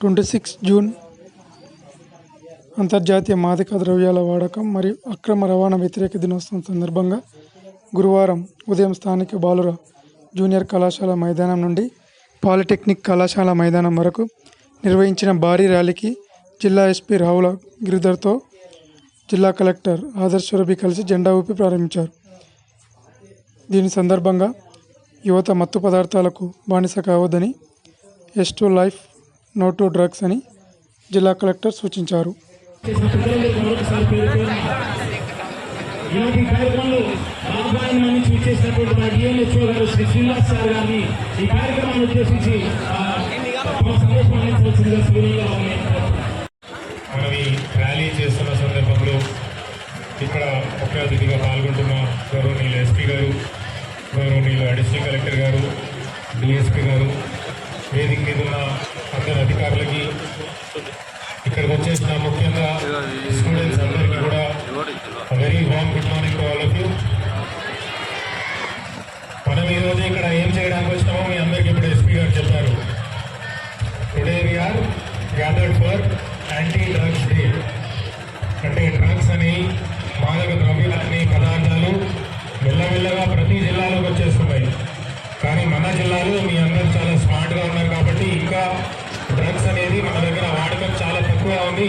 Twenty six June అంతర్జాతీయ మాదక ద్రవ్యాల వాడకం మరియు అక్రమ రవాణా వ్యతిరేక దినోత్సవం సందర్భంగా గురువారం ఉదయం స్థానిక బాలుర జూనియర్ కళాశాల మైదానం నుండి పాలిటెక్నిక్ కళాశాల మైదానం వరకు నిర్వహించిన భారీ ర్యాలీకి జిల్లా ఎస్పీ రావుల గిరిధర్తో జిల్లా కలెక్టర్ ఆదర్శ సురభి కలిసి జెండా ఊపి ప్రారంభించారు. దీని సందర్భంగా యువత మత్తు పదార్థాలకు బానిస కావద్దని yes to life no to drugs అని జిల్లా కలెక్టర్ సూచించారు. కార్యక్రమంలో నుంచి గారు శ్రీ శ్రీనివాస్ సార్ గారిని ఈ కార్యక్రమాన్ని ఉద్దేశించి మనం ఈ ర్యాలీ చేస్తున్న సందర్భంలో ఇక్కడ ముఖ్య అతిథిగా పాల్గొంటున్న గౌరవనీయులు ఎస్పీ గారు గౌరవనీయులు అడిషనల్ కలెక్టర్ గారు డిఎస్పీ గారు వేదిక మీద ఉన్న అధికారులకి ఇక్కడికి వచ్చేసిన ముఖ్యంగా స్టూడెంట్స్ అందరికీ కూడా very warm good morning to all of you మనం ఈరోజు ఇక్కడ ఏం చేయడానికి వచ్చినామో మీ అందరికీ ఇప్పుడు ఎస్పీ గారు చెప్పారు. Today we are gathered for anti drugs day అంటే డ్రగ్స్ అని మాదక ద్రవ్యాలని పదార్థాలు మెల్లమెల్లగా ప్రతి జిల్లాలోకి వచ్చేస్తున్నాయి. కానీ మన జిల్లాలో మీ మన దగ్గర వాడకం చాలా తక్కువ ఉంది.